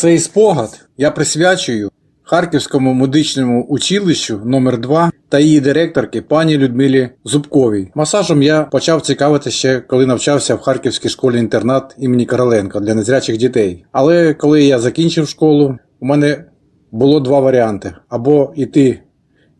Цей спогад я присвячую Харківському медичному училищу номер 2 та її директорки пані Людмилі Зубковій. Масажем я почав цікавитися ще коли навчався в Харківській школі-інтернат імені Короленка для незрячих дітей. Але коли я закінчив школу, у мене було два варіанти: або йти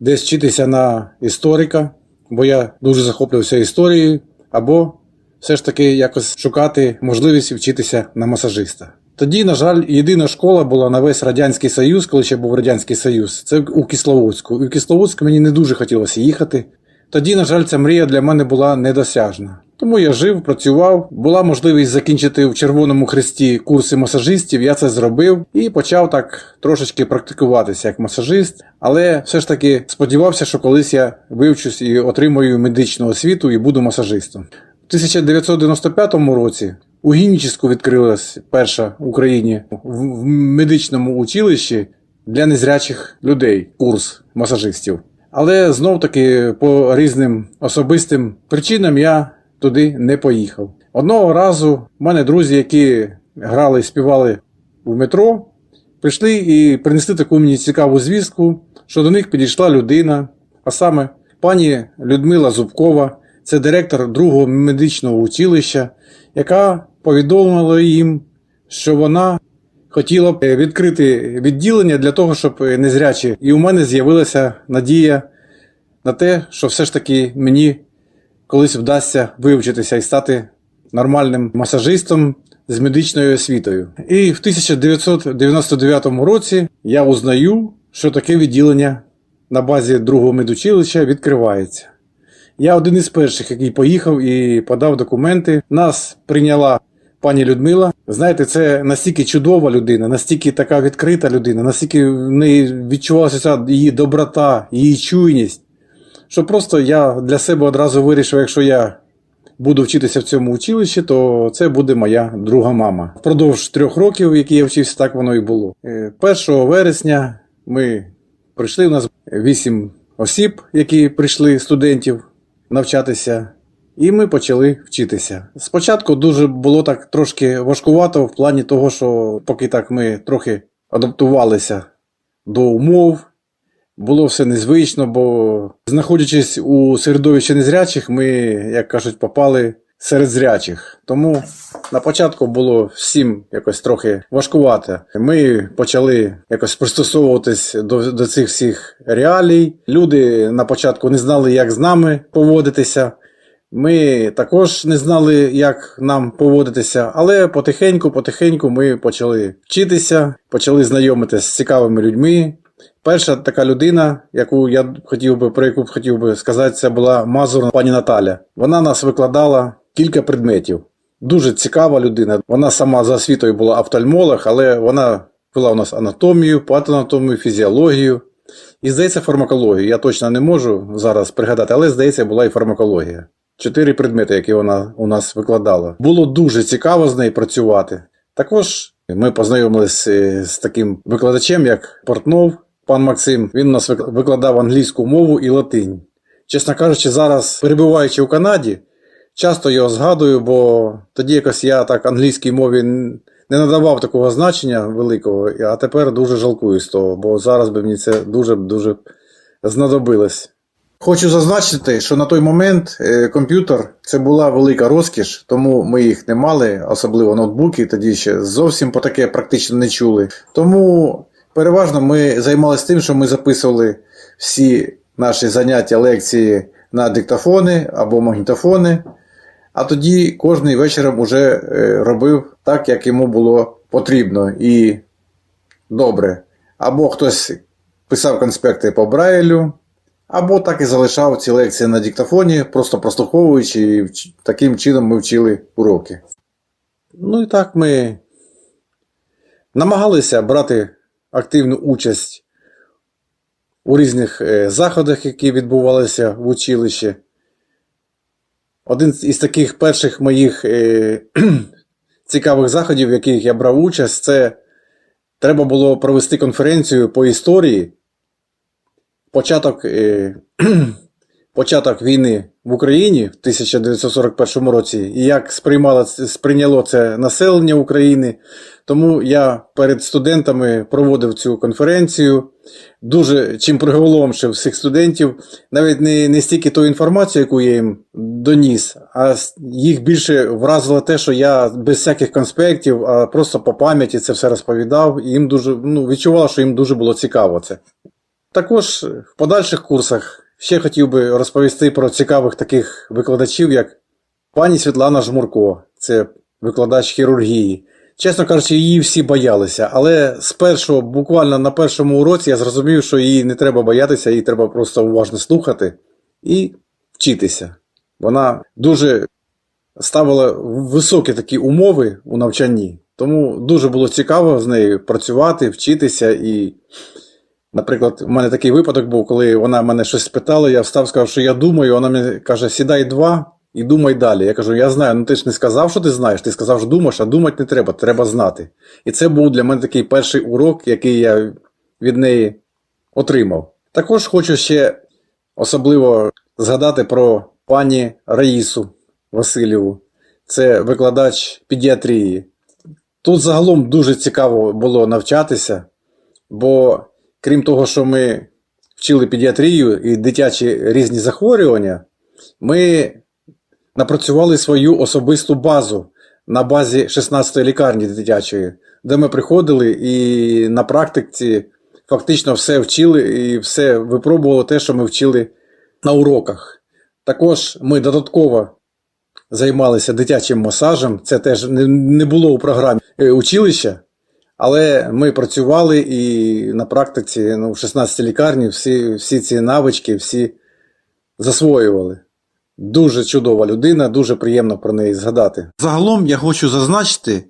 десь вчитися на історика, бо я дуже захоплювався історією, або все ж таки якось шукати можливість вчитися на масажиста. Тоді, на жаль, єдина школа була на весь Радянський Союз, коли ще був Радянський Союз. Це у Кисловодську. І в Кисловодську мені не дуже хотілося їхати. Тоді, на жаль, ця мрія для мене була недосяжна. Тому я жив, працював, була можливість закінчити в Червоному Хресті курси масажистів, я це зробив і почав так трошечки практикуватися як масажист, але все ж таки сподівався, що колись я вивчусь і отримую медичну освіту і буду масажистом. У 1995 році у Гінічівську відкрилась перша в Україні в медичному училищі для незрячих людей курс масажистів. Але знов таки по різним особистим причинам я туди не поїхав. Одного разу в мене друзі, які грали і співали в метро, прийшли і принесли таку мені цікаву звістку, що до них підійшла людина, а саме пані Людмила Зубкова, це директор другого медичного училища, яка повідомила їм, що вона хотіла б е, відкрити відділення для того, щоб е, незрячі. І у мене з'явилася надія на те, що все ж таки мені колись вдасться вивчитися і стати нормальним масажистом з медичною освітою. І в 1999 році я узнаю, що таке відділення на базі другого медучилища відкривається. Я один із перших, який поїхав і подав документи. Нас прийняла пані Людмила. Знаєте, це настільки чудова людина, настільки така відкрита людина, настільки в неї відчувалася її доброта, її чуйність, що просто я для себе одразу вирішив, якщо я буду вчитися в цьому училищі, то це буде моя друга мама. Впродовж трьох років, які я вчився, так воно і було. Е, 1 вересня ми прийшли. У нас вісім осіб, які прийшли студентів навчатися, і ми почали вчитися. Спочатку дуже було так трошки важкувато в плані того, що поки так ми трохи адаптувалися до умов. Було все незвично, бо знаходячись у середовищі незрячих, ми, як кажуть, попали серед зрячих. Тому на початку було всім якось трохи важкувато. Ми почали якось пристосовуватись до, до цих всіх реалій. Люди на початку не знали, як з нами поводитися. Ми також не знали, як нам поводитися, але потихеньку-потихеньку ми почали вчитися, почали знайомитися з цікавими людьми. Перша така людина, яку я хотів би про яку б хотів би сказати, це була Мазур пані Наталя. Вона нас викладала кілька предметів. Дуже цікава людина. Вона сама за освітою була офтальмолог, але вона вела у нас анатомію, патанатомію, фізіологію. І здається, фармакологію. Я точно не можу зараз пригадати, але здається, була і фармакологія. Чотири предмети, які вона у нас викладала. Було дуже цікаво з нею працювати. Також ми познайомилися з таким викладачем, як Портнов, пан Максим. Він у нас викладав англійську мову і латинь. Чесно кажучи, зараз, перебуваючи у Канаді, часто його згадую, бо тоді якось я так англійській мові не надавав такого значення великого, а тепер дуже жалкую з того, бо зараз би мені це дуже-дуже знадобилось. Хочу зазначити, що на той момент е, комп'ютер це була велика розкіш, тому ми їх не мали, особливо ноутбуки, тоді ще зовсім по таке практично не чули. Тому переважно ми займалися тим, що ми записували всі наші заняття, лекції на диктофони або магнітофони, а тоді кожний вечором уже е, робив так, як йому було потрібно і добре. Або хтось писав конспекти по Брайлю, або так і залишав ці лекції на диктофоні, просто прослуховуючи, і таким чином ми вчили уроки. Ну і так ми намагалися брати активну участь у різних е, заходах, які відбувалися в училищі. Один із таких перших моїх е, цікавих заходів, в яких я брав участь, це треба було провести конференцію по історії початок е, початок війни в Україні в 1941 році і як сприймало, сприйняло це населення України. Тому я перед студентами проводив цю конференцію, дуже чим приголомшив всіх студентів, навіть не, не стільки ту інформацію, яку я їм доніс, а їх більше вразило те, що я без всяких конспектів, а просто по пам'яті це все розповідав. І їм дуже ну, відчувало, що їм дуже було цікаво це. Також в подальших курсах ще хотів би розповісти про цікавих таких викладачів, як пані Світлана Жмурко, це викладач хірургії. Чесно кажучи, її всі боялися, але з першого, буквально на першому уроці я зрозумів, що її не треба боятися, її треба просто уважно слухати і вчитися. Вона дуже ставила високі такі умови у навчанні, тому дуже було цікаво з нею працювати, вчитися і Наприклад, у мене такий випадок був, коли вона мене щось спитала, я встав, сказав, що я думаю, вона мені каже, сідай два і думай далі. Я кажу, я знаю, ну ти ж не сказав, що ти знаєш, ти сказав, що думаєш, а думати не треба, треба знати. І це був для мене такий перший урок, який я від неї отримав. Також хочу ще особливо згадати про пані Раїсу Васильєву. Це викладач педіатрії. Тут загалом дуже цікаво було навчатися, бо крім того, що ми вчили педіатрію і дитячі різні захворювання, ми напрацювали свою особисту базу на базі 16-ї лікарні дитячої, де ми приходили і на практиці фактично все вчили і все випробували те, що ми вчили на уроках. Також ми додатково займалися дитячим масажем. Це теж не, було у програмі е, училища, але ми працювали і на практиці ну, в 16 лікарні всі, всі ці навички всі засвоювали. Дуже чудова людина, дуже приємно про неї згадати. Загалом я хочу зазначити,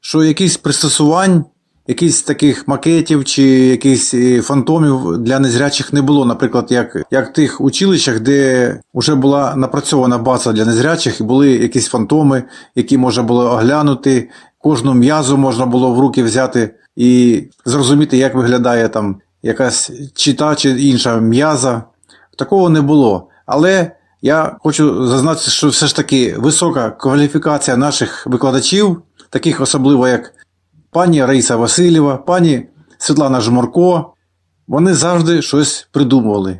що якісь пристосувань, якісь таких макетів чи якихось е, фантомів для незрячих не було. Наприклад, як, як в тих училищах, де вже була напрацьована база для незрячих, і були якісь фантоми, які можна було оглянути, кожну м'язу можна було в руки взяти і зрозуміти, як виглядає там якась чи та чи інша м'яза. Такого не було. Але я хочу зазначити, що все ж таки висока кваліфікація наших викладачів, таких особливо як пані Раїса Васильєва, пані Світлана Жмурко, вони завжди щось придумували.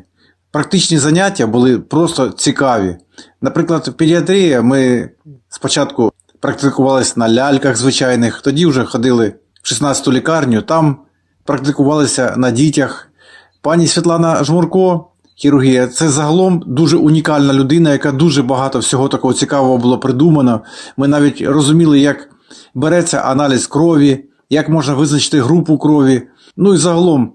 Практичні заняття були просто цікаві. Наприклад, в педіатрії ми спочатку практикувалися на ляльках звичайних, тоді вже ходили в 16-ту лікарню, там практикувалися на дітях. Пані Світлана Жмурко, хірургія, це загалом дуже унікальна людина, яка дуже багато всього такого цікавого було придумано. Ми навіть розуміли, як береться аналіз крові, як можна визначити групу крові. Ну і загалом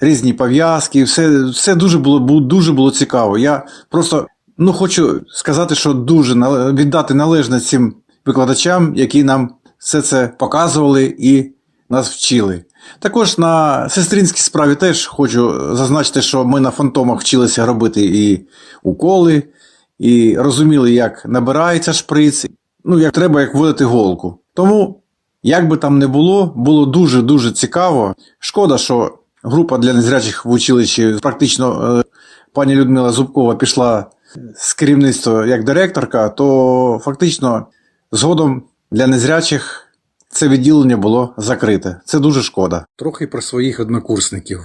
різні пов'язки, все, все дуже було, дуже було цікаво. Я просто ну, хочу сказати, що дуже віддати належне цим викладачам, які нам все це показували і нас вчили. Також на сестринській справі теж хочу зазначити, що ми на фантомах вчилися робити і уколи, і розуміли, як набирається шприц, ну як треба, як вводити голку. Тому, як би там не було, було дуже-дуже цікаво. Шкода, що група для незрячих в училищі практично е, пані Людмила Зубкова пішла з керівництва як директорка, то фактично згодом для незрячих це відділення було закрите. Це дуже шкода. Трохи про своїх однокурсників.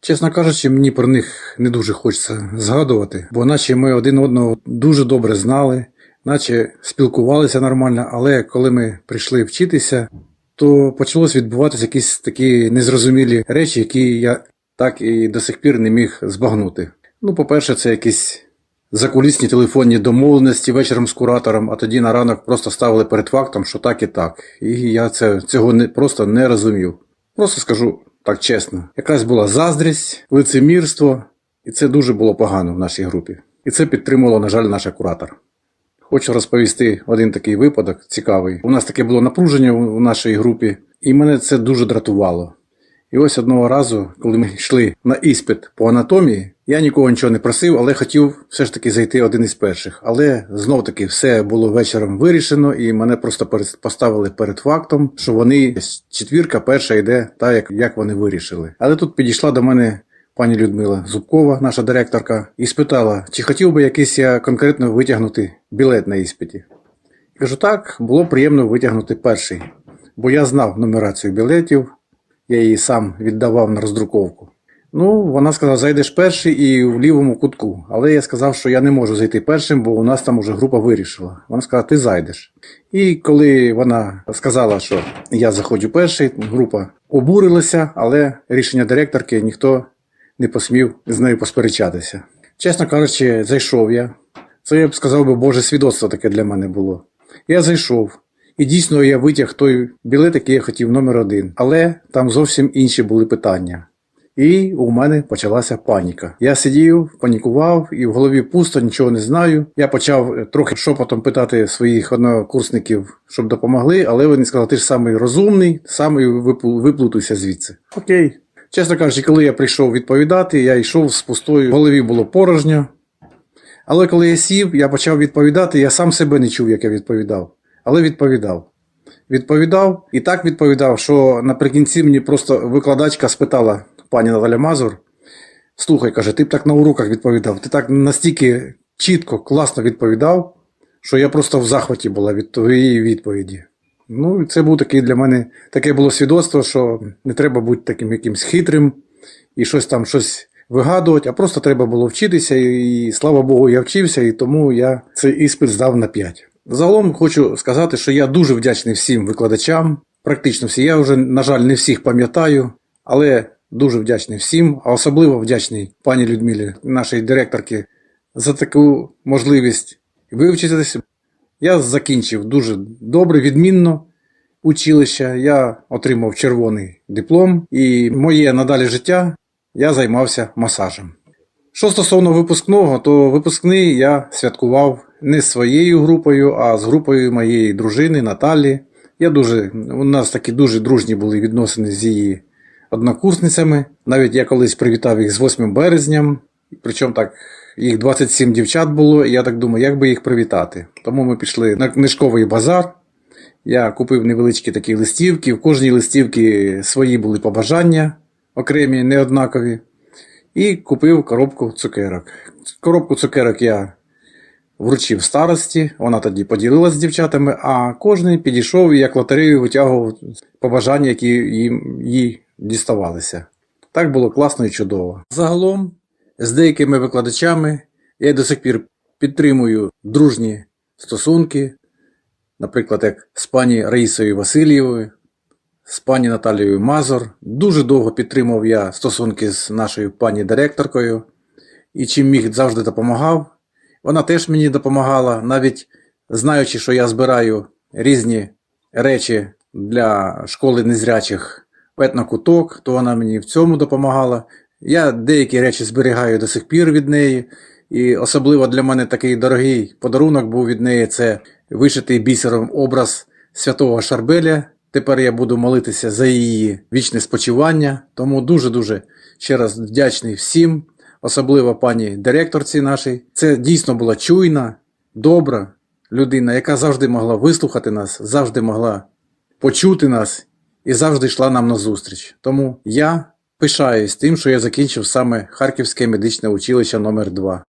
Чесно кажучи, мені про них не дуже хочеться згадувати, бо наче ми один одного дуже добре знали, наче спілкувалися нормально, але коли ми прийшли вчитися, то почалось відбуватися якісь такі незрозумілі речі, які я так і до сих пір не міг збагнути. Ну, по-перше, це якісь закулісні телефонні домовленості вечором з куратором, а тоді на ранок просто ставили перед фактом, що так і так. І я це, цього не, просто не розумів. Просто скажу так чесно. Якась була заздрість, лицемірство, і це дуже було погано в нашій групі. І це підтримувало, на жаль, наш куратор. Хочу розповісти один такий випадок цікавий. У нас таке було напруження у нашій групі, і мене це дуже дратувало. І ось одного разу, коли ми йшли на іспит по анатомії, я нікого нічого не просив, але хотів все ж таки зайти один із перших. Але знов таки все було вечором вирішено, і мене просто поставили перед фактом, що вони четвірка перша йде, так як вони вирішили. Але тут підійшла до мене пані Людмила Зубкова, наша директорка, і спитала, чи хотів би якийсь я конкретно витягнути білет на іспиті. Кажу, так, було приємно витягнути перший, бо я знав нумерацію білетів, я її сам віддавав на роздруковку. Ну, вона сказала, зайдеш перший і в лівому кутку. Але я сказав, що я не можу зайти першим, бо у нас там уже група вирішила. Вона сказала, ти зайдеш. І коли вона сказала, що я заходжу перший, група обурилася, але рішення директорки ніхто не посмів з нею посперечатися. Чесно кажучи, зайшов я. Це я б сказав би, Боже свідоцтво таке для мене було. Я зайшов. І дійсно я витяг той білет, який я хотів номер один. Але там зовсім інші були питання. І у мене почалася паніка. Я сидів, панікував, і в голові пусто, нічого не знаю. Я почав трохи шепотом питати своїх однокурсників, щоб допомогли, але вони сказали, ти ж самий розумний, самий виплу- виплутуйся звідси. Окей. Чесно кажучи, коли я прийшов відповідати, я йшов з пустою, в голові було порожньо. Але коли я сів, я почав відповідати, я сам себе не чув, як я відповідав. Але відповідав. Відповідав і так відповідав, що наприкінці мені просто викладачка спитала пані Наталя Мазур. Слухай, каже, ти б так на уроках відповідав. Ти так настільки чітко, класно відповідав, що я просто в захваті була від твоєї відповіді. Ну, це був такий для мене таке було свідоцтво, що не треба бути таким якимсь хитрим і щось там щось вигадувати, а просто треба було вчитися, і, слава Богу, я вчився, і тому я цей іспит здав на 5. Загалом хочу сказати, що я дуже вдячний всім викладачам, практично всі. Я вже, на жаль, не всіх пам'ятаю, але дуже вдячний всім, а особливо вдячний пані Людмилі, нашій директорці, за таку можливість вивчитися. Я закінчив дуже добре, відмінно училище. Я отримав червоний диплом, і моє надалі життя я займався масажем. Що стосовно випускного, то випускний я святкував не з своєю групою, а з групою моєї дружини Наталі. Я дуже, у нас такі дуже дружні були відносини з її однокурсницями. Навіть я колись привітав їх з 8 березням, причому так, їх 27 дівчат було, і я так думаю, як би їх привітати. Тому ми пішли на книжковий базар. Я купив невеличкі такі листівки. В кожній листівці свої були побажання, окремі, неоднакові. І купив коробку цукерок. Коробку цукерок я вручив старості, вона тоді поділилася з дівчатами, а кожен підійшов і як лотерею витягував побажання, які їм їй діставалися. Так було класно і чудово. Загалом, з деякими викладачами я до сих пір підтримую дружні стосунки, наприклад, як з пані Раїсою Васильєвою, з пані Наталією Мазур. Дуже довго підтримував я стосунки з нашою пані директоркою і чим міг завжди допомагав. Вона теж мені допомагала, навіть знаючи, що я збираю різні речі для школи незрячих в етнокуток, то вона мені в цьому допомагала. Я деякі речі зберігаю до сих пір від неї. І особливо для мене такий дорогий подарунок був від неї це вишитий бісером образ святого Шарбеля. Тепер я буду молитися за її вічне спочивання. Тому дуже-дуже ще раз вдячний всім, особливо пані директорці нашій. Це дійсно була чуйна, добра людина, яка завжди могла вислухати нас, завжди могла почути нас і завжди йшла нам на зустріч. Тому я пишаюсь тим, що я закінчив саме Харківське медичне училище номер 2